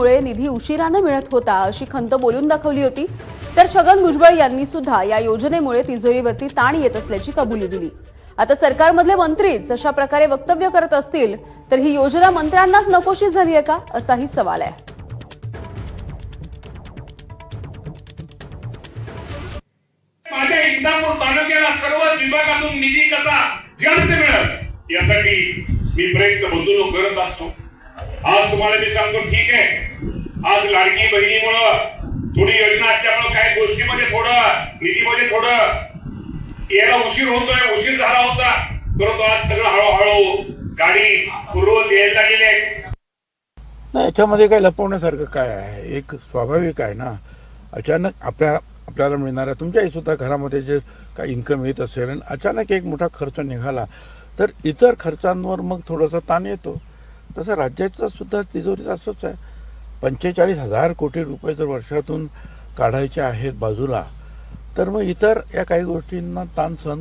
योजनेमुळे निधी उशिरानं मिळत होता अशी खंत बोलून दाखवली होती. तर छगन भुजबळ यांनी सुद्धा या योजनेमुळे तिजोरीवरती ताण येत असल्याची कबुली दिली. आता सरकारमधले मंत्रीच अशा प्रकारे वक्तव्य करत असतील तर ही योजना मंत्र्यांनाच नकोशी झाली आहे का? असाही सवाल आहे. माझ्या इंदापूर तालुक्याला सर्व विभागातून निधी कसा जास्त मिळत यासाठी मी प्रयत्न बंधुलो करत असतो. आज तुम्हाला मी सांगतो ठीक आहे? आज लाडकी बहिणीमुळं थोडी योजना असल्यामुळं काही गोष्टीमध्ये थोडं निधीमध्ये थोडं यायला उशीर होतोय उशीर झाला होता. परंतु आज सगळं हळूहळू गाडी पूर्वत यायला लागलेली आहे. नाही याच्यामध्ये काही लपवण्यासारखं काय आहे? एक स्वाभाविक आहे ना. अचानक आपल्या आपल्याला मिळणाऱ्या तुमच्याही सुद्धा घरामध्ये जे काही इन्कम येत असेल आणि अचानक एक मोठा खर्च निघाला तर इतर खर्चांवर मग थोडासा ताण येतो. तसं राज्याचा सुद्धा तिजोरीचा असंच आहे. पंचेचाळीस हजार कोटी रुपये जर वर्षातून काढायचे आहेत बाजूला तर मग इतर या काही गोष्टींना ताण सहन